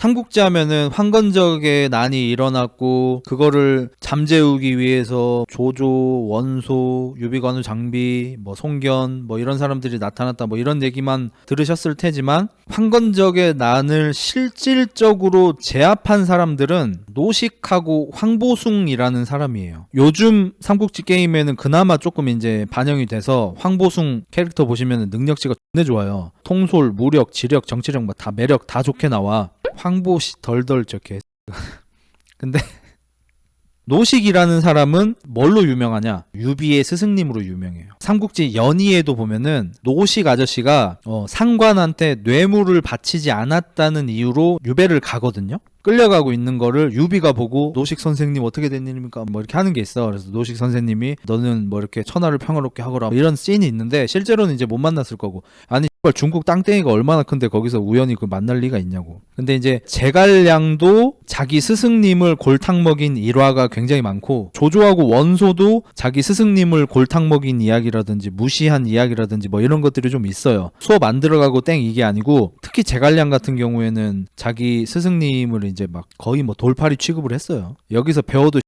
삼국지 하면은 황건적의 난이 일어났고 그거를 잠재우기 위해서 조조, 원소, 유비관우 장비, 뭐 송견 뭐 이런 사람들이 나타났다 뭐 이런 얘기만 들으셨을 테지만 황건적의 난을 실질적으로 제압한 사람들은 노식하고 황보숭이라는 사람이에요. 요즘 삼국지 게임에는 그나마 조금 이제 반영이 돼서 황보숭 캐릭터 보시면 능력치가 존나 좋아요. 통솔, 무력, 지력, 정치력 뭐다 매력 다 좋게 나와. 황보시 덜덜 저게. 근데 노식이라는 사람은 뭘로 유명하냐? 유비의 스승님으로 유명해요. 삼국지 연의에도 보면은 노식 아저씨가 어, 상관한테 뇌물을 바치지 않았다는 이유로 유배를 가거든요. 끌려가고 있는 거를 유비가 보고 노식 선생님 어떻게 된 일입니까? 뭐 이렇게 하는 게 있어. 그래서 노식 선생님이 너는 뭐 이렇게 천하를 평화롭게 하거라 뭐 이런 씬이 있는데 실제로는 이제 못 만났을 거고 아니 씨발, 중국 땅땡이가 얼마나 큰데 거기서 우연히 그 만날 리가 있냐고. 근데 이제 제갈량도 자기 스승님을 골탕 먹인 일화가 굉장히 많고 조조하고 원소도 자기 스승님을 골탕 먹인 이야기라든지 무시한 이야기라든지 뭐 이런 것들이 좀 있어요. 수업 안 들어가고 땡 이게 아니고 특히 제갈량 같은 경우에는 자기 스승님을 이제 막 거의 뭐 돌팔이 취급을 했어요. 여기서 배워도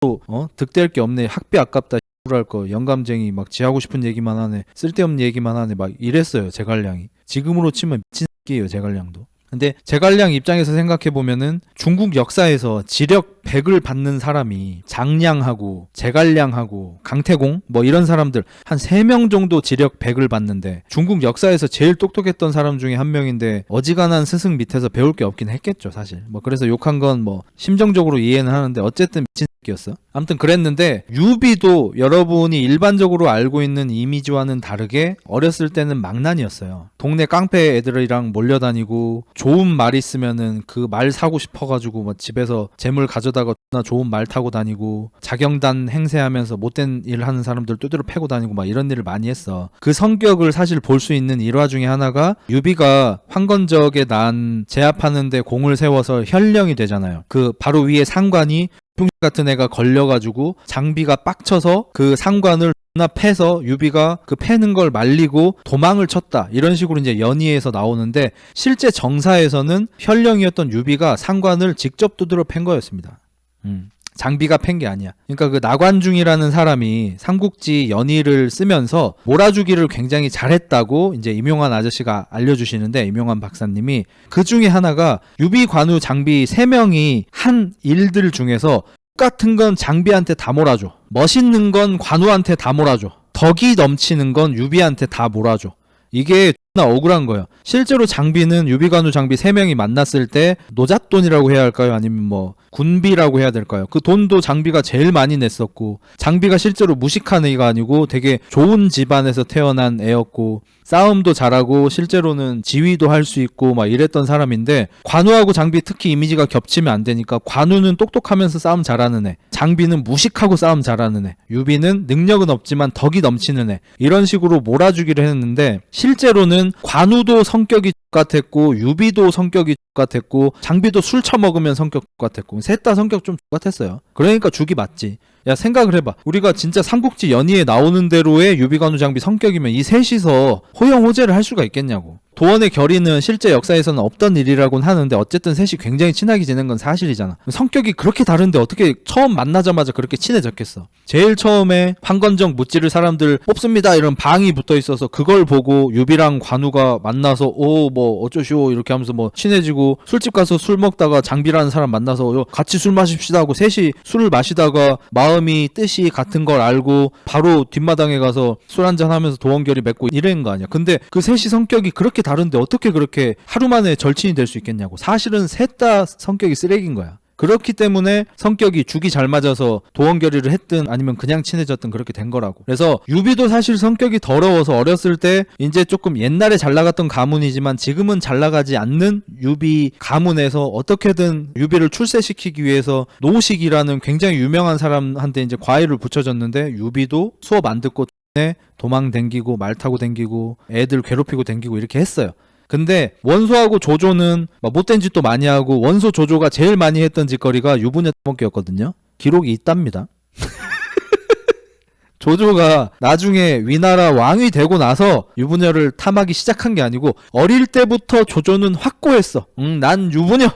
또 어? 득될 게 없네. 학비 아깝다. 할거 영감쟁이 막 지하고 싶은 얘기만 하네 쓸데없는 얘기만 하네 막 이랬어요 제갈량이. 지금으로 치면 미친 새끼예요 제갈량도. 근데 제갈량 입장에서 생각해 보면은 중국 역사에서 지력 100을 받는 사람이 장량하고 제갈량하고 강태공 뭐 이런 사람들 한 3명 정도 지력 100을 받는데 중국 역사에서 제일 똑똑했던 사람 중에 한 명인데 어지간한 스승 밑에서 배울 게 없긴 했겠죠 사실. 뭐 그래서 욕한 건 뭐 심정적으로 이해는 하는데 어쨌든 미친 새 끼였어 아무튼 그랬는데 유비도 여러분이 일반적으로 알고 있는 이미지와는 다르게 어렸을 때는 망난이었어요 동네 깡패 애들이랑 몰려다니고 좋은 말 있으면은 그 말 사고 싶어가지고 뭐 집에서 재물 가져다가 나 좋은 말 타고 다니고 자경단 행세하면서 못된 일 하는 사람들 뚜드려 패고 다니고 막 이런 일을 많이 했어. 그 성격을 사실 볼 수 있는 일화 중에 하나가 유비가 황건적에 난 제압하는데 공을 세워서 현령이 되잖아요. 그 바로 위에 상관이 풍 같은 애가 걸려가지고 장비가 빡쳐서 그 상관을 나 패서 유비가 그 패는 걸 말리고 도망을 쳤다 이런 식으로 이제 연의에서 나오는데 실제 정사에서는 현령이었던 유비가 상관을 직접 두드려 팬 거였습니다. 음. 장비가 팬 게 아니야. 그러니까 그 나관중이라는 사람이 삼국지 연의를 쓰면서 몰아주기를 굉장히 잘했다고 이제 임용환 아저씨가 알려주시는데 임용환 박사님이 그 중에 하나가 유비 관우 장비 세 명이 한 일들 중에서 똑같은 건 장비한테 다 몰아줘. 멋있는 건 관우한테 다 몰아줘. 덕이 넘치는 건 유비한테 다 몰아줘. 이게 존 나 억울한 거예요. 실제로 장비는 유비관우 장비 3명이 만났을 때 노잣돈이라고 해야 할까요? 아니면 뭐 군비라고 해야 될까요? 그 돈도 장비가 제일 많이 냈었고 장비가 실제로 무식한 애가 아니고 되게 좋은 집안에서 태어난 애였고 싸움도 잘하고 실제로는 지휘도 할 수 있고 막 이랬던 사람인데 관우하고 장비 특히 이미지가 겹치면 안 되니까 관우는 똑똑하면서 싸움 잘하는 애 장비는 무식하고 싸움 잘하는 애 유비는 능력은 없지만 덕이 넘치는 애 이런 식으로 몰아주기를 했는데 실제로는 관우도 성격이 똑같았고 유비도 성격이 똑같았고 장비도 술 처먹으면 성격 똑같았고 셋 다 성격 좀 똑같았어요 그러니까 죽이 맞지 야 생각을 해봐 우리가 진짜 삼국지 연의에 나오는 대로의 유비관우 장비 성격이면 이 셋이서 호영호제를 할 수가 있겠냐고 도원의 결의는 실제 역사에서는 없던 일이라고는 하는데 어쨌든 셋이 굉장히 친하게 지낸 건 사실이잖아. 성격이 그렇게 다른데 어떻게 처음 만나자마자 그렇게 친해졌겠어. 제일 처음에 황건적 무찌를 사람들 뽑습니다 이런 방이 붙어 있어서 그걸 보고 유비랑 관우가 만나서 오 뭐 어쩌시오 이렇게 하면서 뭐 친해지고 술집 가서 술 먹다가 장비라는 사람 만나서 같이 술 마십시다 하고 셋이 술을 마시다가 마음이 뜻이 같은 걸 알고 바로 뒷마당에 가서 술 한잔 하면서 도원결이 맺고 이런 거 아니야. 근데 그 셋이 성격이 그렇게 다른데 어떻게 그렇게 하루 만에 절친이 될 수 있겠냐고. 사실은 셋 다 성격이 쓰레기인 거야. 그렇기 때문에 성격이 죽이 잘 맞아서 도원결의를 했든 아니면 그냥 친해졌든 그렇게 된 거라고. 그래서 유비도 사실 성격이 더러워서 어렸을 때 이제 조금 옛날에 잘 나갔던 가문이지만 지금은 잘 나가지 않는 유비 가문에서 어떻게든 유비를 출세시키기 위해서 노식이라는 굉장히 유명한 사람한테 이제 과일을 붙여줬는데 유비도 수업 안 듣고 도망 댕기고 말 타고 댕기고 애들 괴롭히고 댕기고 이렇게 했어요. 근데 원소하고 조조는 막 못된 짓도 많이 하고 원소 조조가 제일 많이 했던 짓거리가 유부녀 먹기였거든요. 기록이 있답니다. 조조가 나중에 위나라 왕이 되고 나서 유부녀를 탐하기 시작한 게 아니고 어릴 때부터 조조는 확고했어. 응, 난 유부녀.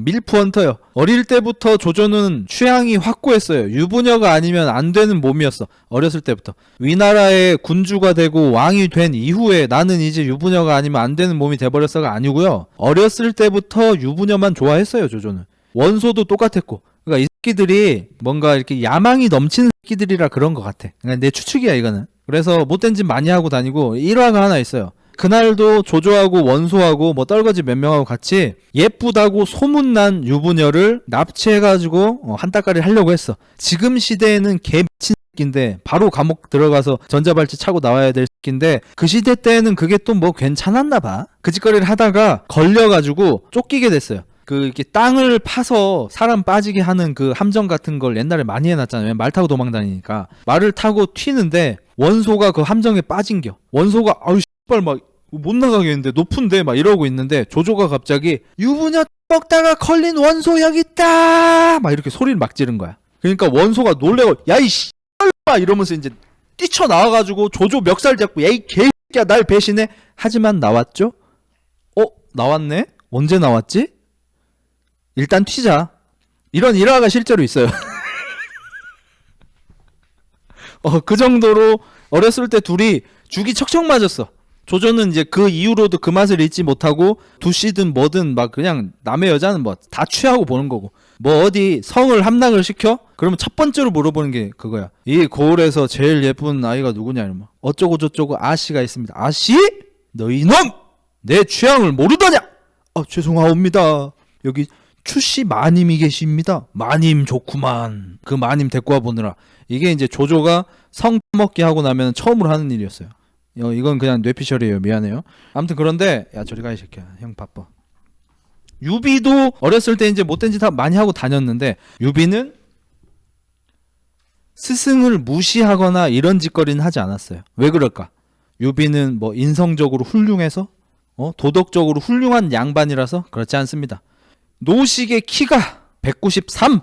밀프 헌터요. 어릴 때부터 조조는 취향이 확고했어요. 유부녀가 아니면 안 되는 몸이었어. 어렸을 때부터. 위나라의 군주가 되고 왕이 된 이후에 나는 이제 유부녀가 아니면 안 되는 몸이 돼버렸어가 아니고요. 어렸을 때부터 유부녀만 좋아했어요. 조조는. 원소도 똑같았고. 그러니까 이 새끼들이 뭔가 이렇게 야망이 넘치는 새끼들이라 그런 것 같아. 그냥 내 추측이야 이거는. 그래서 못된 짓 많이 하고 다니고 일화가 하나 있어요. 그날도 조조하고 원소하고 뭐 떨거지 몇 명하고 같이 예쁘다고 소문난 유부녀를 납치해가지고 어, 한따까리 하려고 했어. 지금 시대에는 개 미친 새끼인데 바로 감옥 들어가서 전자발찌 차고 나와야 될 새끼인데 그 시대 때는 그게 또 뭐 괜찮았나 봐. 그 짓거리를 하다가 걸려가지고 쫓기게 됐어요. 그 이렇게 땅을 파서 사람 빠지게 하는 그 함정 같은 걸 옛날에 많이 해놨잖아요. 말 타고 도망 다니니까 말을 타고 튀는데 원소가 그 함정에 빠진겨. 원소가 아유 씨발 막못 나가겠는데 높은데 막 이러고 있는데 조조가 갑자기 유부녀 먹다가 걸린 원소 여기 있다 막 이렇게 소리를 막 지른 거야. 그러니까 원소가 놀래고 야이 씨발 이러면서 이제 뛰쳐 나와가지고 조조 멱살 잡고 야이 개새끼야 날 배신해 하지만 나왔죠? 어 나왔네? 언제 나왔지? 일단 튀자. 이런 일화가 실제로 있어요. 어, 그 정도로 어렸을 때 둘이 죽이 척척 맞았어. 조조는 이제 그 이후로도 그 맛을 잊지 못하고 두씨든 뭐든 막 그냥 남의 여자는 뭐 다 취하고 보는 거고 뭐 어디 성을 함락을 시켜? 그러면 첫 번째로 물어보는 게 그거야. 이 거울에서 제일 예쁜 아이가 누구냐 이러면 어쩌고 저쩌고 아씨가 있습니다. 아씨? 너 이놈! 내 취향을 모르더냐? 아 죄송하옵니다. 여기 추씨 마님이 계십니다. 마님 좋구만. 그 마님 데리고 와 보느라. 이게 이제 조조가 성 먹게 하고 나면 처음으로 하는 일이었어요. 어, 이건 그냥 뇌피셜이에요. 미안해요. 아무튼 그런데 야 저리 가 이 새끼야. 형 바빠. 유비도 어렸을 때 이제 못된 짓 하- 많이 하고 다녔는데 유비는 스승을 무시하거나 이런 짓거리는 하지 않았어요. 왜 그럴까? 유비는 뭐 인성적으로 훌륭해서 어? 도덕적으로 훌륭한 양반이라서 그렇지 않습니다. 노식의 키가 193.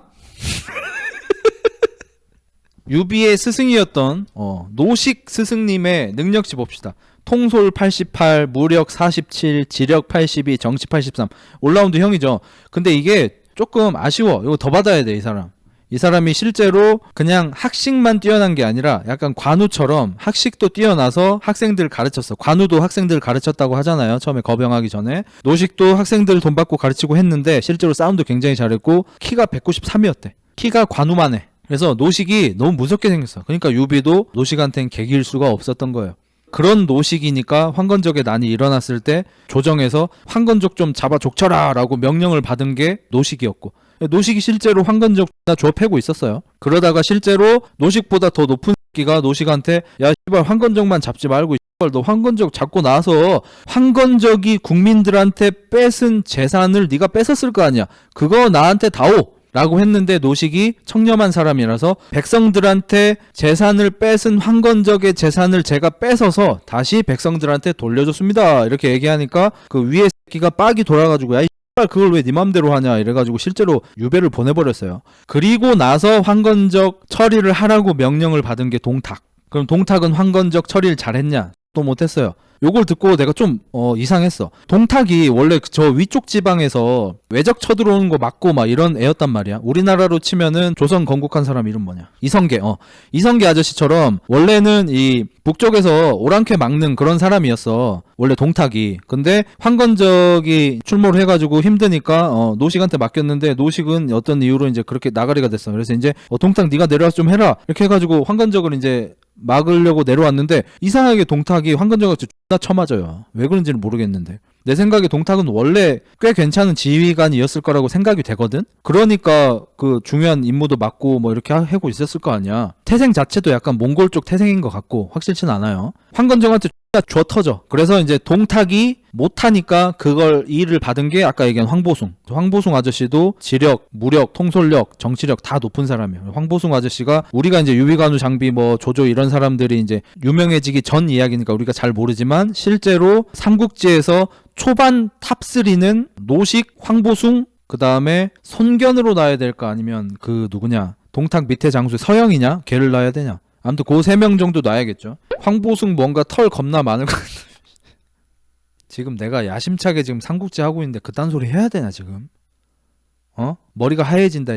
유비의 스승이었던 어, 노식 스승님의 능력치 봅시다. 통솔 88, 무력 47, 지력 82, 정치 83. 올라운드 형이죠. 근데 이게 조금 아쉬워. 이거 더 받아야 돼, 이 사람. 이 사람이 실제로 그냥 학식만 뛰어난 게 아니라 약간 관우처럼 학식도 뛰어나서 학생들 가르쳤어. 관우도 학생들 가르쳤다고 하잖아요. 처음에 거병하기 전에. 노식도 학생들 돈 받고 가르치고 했는데 실제로 싸움도 굉장히 잘했고 키가 193이었대. 키가 관우만 해. 그래서 노식이 너무 무섭게 생겼어. 그러니까 유비도 노식한테는 개길 수가 없었던 거예요. 그런 노식이니까 황건적의 난이 일어났을 때 조정에서 황건적 좀 잡아 족쳐라 라고 명령을 받은 게 노식이었고 노식이 실제로 황건적 나 주워 패고 있었어요. 그러다가 실제로 노식보다 더 높은 새끼가 노식한테 야 씨발 황건적만 잡지 말고 씨발 너 황건적 잡고 나서 황건적이 국민들한테 뺏은 재산을 네가 뺏었을 거 아니야. 그거 나한테 다오. 라고 했는데 노식이 청렴한 사람이라서 백성들한테 재산을 뺏은 황건적의 재산을 제가 뺏어서 다시 백성들한테 돌려줬습니다. 이렇게 얘기하니까 그 위에 새끼가 빡이 돌아가지고 씨발 그걸 왜 네 맘대로 하냐 이래가지고 실제로 유배를 보내버렸어요. 그리고 나서 황건적 처리를 하라고 명령을 받은 게 동탁. 그럼 동탁은 황건적 처리를 잘했냐? 또 못했어요. 요걸 듣고 내가 좀 어, 이상했어. 동탁이 원래 그저 위쪽 지방에서 외적 쳐들어오는 거 막고 막 이런 애였단 말이야. 우리나라로 치면은 조선 건국한 사람 이름 뭐냐? 이성계. 어. 이성계 아저씨처럼 원래는 이 북쪽에서 오랑캐 막는 그런 사람이었어. 원래 동탁이. 근데 황건적이 출몰을 해가지고 힘드니까 어, 노식한테 맡겼는데 노식은 어떤 이유로 이제 그렇게 나가리가 됐어. 그래서 이제 어, 동탁 네가 내려와서 좀 해라. 이렇게 해가지고 황건적을 이제 막으려고 내려왔는데 이상하게 동탁이 황건적한테 존나 쳐맞아요. 왜 그런지는 모르겠는데. 내 생각에 동탁은 원래 꽤 괜찮은 지휘관이었을 거라고 생각이 되거든. 그러니까 그 중요한 임무도 맡고 뭐 이렇게 하- 하고 있었을 거 아니야. 태생 자체도 약간 몽골 쪽 태생인 것 같고 확실치는 않아요. 황건적한테 줘 터져. 그래서 이제 동탁이 못하니까 그걸 이 일을 받은 게 아까 얘기한 황보숭. 황보숭 아저씨도 지력, 무력, 통솔력, 정치력 다 높은 사람이에요. 황보숭 아저씨가 우리가 이제 유비관우 장비 뭐 조조 이런 사람들이 이제 유명해지기 전 이야기니까 우리가 잘 모르지만 실제로 삼국지에서 초반 탑3는 노식, 황보숭, 그 다음에 손견으로 놔야 될까 아니면 그 누구냐 동탁 밑에 장수 서영이냐 걔를 놔야 되냐 아무튼 그 세 명 정도 놔야겠죠. 황보숭 뭔가 털 겁나 많을 것 같아 지금 내가 야심차게 지금 삼국지 하고 있는데 그딴 소리 해야 되나 지금? 어? 머리가 하얘진다